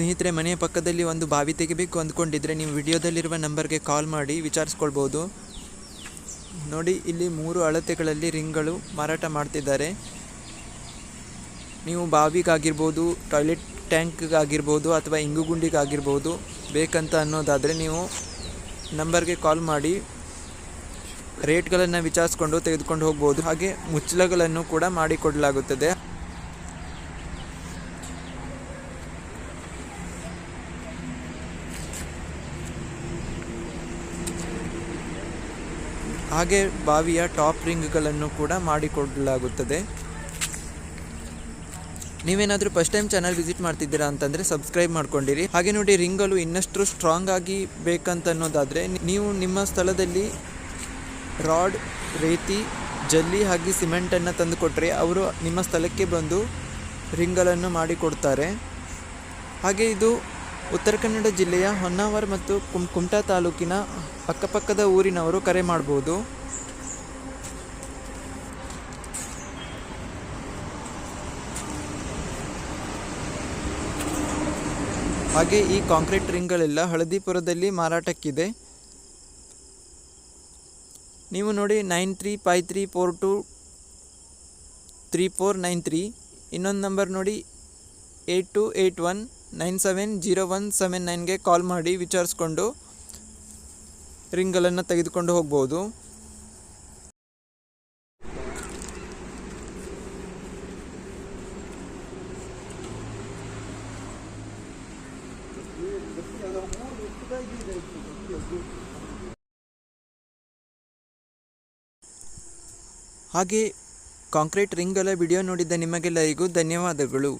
ಸ್ನೇಹಿತರೆ, ಮನೆಯ ಪಕ್ಕದಲ್ಲಿ ಒಂದು ಬಾವಿ ತೆಗಿಬೇಕು ಅಂದ್ಕೊಂಡಿದ್ರೆ ನೀವು ವಿಡಿಯೋದಲ್ಲಿರುವ ನಂಬರ್ಗೆ ಕಾಲ್ ಮಾಡಿ ವಿಚಾರಿಸ್ಕೊಳ್ಬೋದು. ನೋಡಿ, ಇಲ್ಲಿ ಮೂರು ಅಳತೆಗಳಲ್ಲಿ ರಿಂಗ್ಗಳು ಮಾರಾಟ ಮಾಡ್ತಿದ್ದಾರೆ. ನೀವು ಬಾವಿಗಾಗಿರ್ಬೋದು, ಟಾಯ್ಲೆಟ್ ಟ್ಯಾಂಕ್ಗಾಗಿರ್ಬೋದು ಅಥವಾ ಇಂಗುಗುಂಡಿಗಾಗಿರ್ಬೋದು ಬೇಕಂತ ಅನ್ನೋದಾದರೆ ನೀವು ನಂಬರ್ಗೆ ಕಾಲ್ ಮಾಡಿ ರೇಟ್ಗಳನ್ನು ವಿಚಾರಿಸ್ಕೊಂಡು ತೆಗೆದುಕೊಂಡು ಹೋಗ್ಬೋದು. ಹಾಗೆ ಮುಚ್ಚಳಗಳನ್ನು ಕೂಡ ಮಾಡಿಕೊಡಲಾಗುತ್ತದೆ. ಹಾಗೆ ಬಾವಿಯ ಟಾಪ್ ರಿಂಗ್ಗಳನ್ನು ಕೂಡ ಮಾಡಿಕೊಡಲಾಗುತ್ತದೆ. ನೀವೇನಾದರೂ ಫಸ್ಟ್ ಟೈಮ್ ಚಾನಲ್ ವಿಸಿಟ್ ಮಾಡ್ತಿದ್ದೀರಾ ಅಂತಂದರೆ ಸಬ್ಸ್ಕ್ರೈಬ್ ಮಾಡ್ಕೊಂಡಿರಿ. ಹಾಗೆ ನೋಡಿ ರಿಂಗಲು ಇನ್ನಷ್ಟು ಸ್ಟ್ರಾಂಗ್ ಆಗಿ ಬೇಕಂತ ಅನ್ನೋದಾದರೆ ನೀವು ನಿಮ್ಮ ಸ್ಥಳದಲ್ಲಿ ರಾಡ್, ರೇತಿ, ಜಲ್ಲಿ ಹಾಗೆ ಸಿಮೆಂಟನ್ನು ತಂದು ಕೊಟ್ಟರೆ ಅವರು ನಿಮ್ಮ ಸ್ಥಳಕ್ಕೆ ಬಂದು ರಿಂಗಲನ್ನು ಮಾಡಿಕೊಡ್ತಾರೆ. ಹಾಗೆ ಇದು ಉತ್ತರ ಕನ್ನಡ ಜಿಲ್ಲೆಯ ಹೊನ್ನಾವರ ಮತ್ತು ಕುಮ್ ಕುಮಟಾ ತಾಲೂಕಿನ ಅಕ್ಕಪಕ್ಕದ ಊರಿನವರು ಕರೆ ಮಾಡ್ಬೋದು. ಹಾಗೆ ಈ ಕಾಂಕ್ರೀಟ್ ರಿಂಗ್ಗಳೆಲ್ಲ ಹಳದಿಪುರದಲ್ಲಿ ಮಾರಾಟಕ್ಕಿದೆ. ನೀವು ನೋಡಿ nine three five three four two three four nine three ಇನ್ನೊಂದು ನಂಬರ್ ನೋಡಿ eight two eight one nine seven zero one seven ನೈನ್ಗೆ call ಮಾಡಿ ವಿಚಾರಿಸ್ಕೊಂಡು ರಿಂಗ್ಗಳನ್ನು ತೆಗೆದುಕೊಂಡು ಹೋಗ್ಬೋದು. ಹಾಗೆ ಕಾಂಕ್ರೀಟ್ ರಿಂಗಲ ವಿಡಿಯೋ ನೋಡಿದ್ದ ನಿಮಗೆಲ್ಲರಿಗೂ ಧನ್ಯವಾದಗಳು.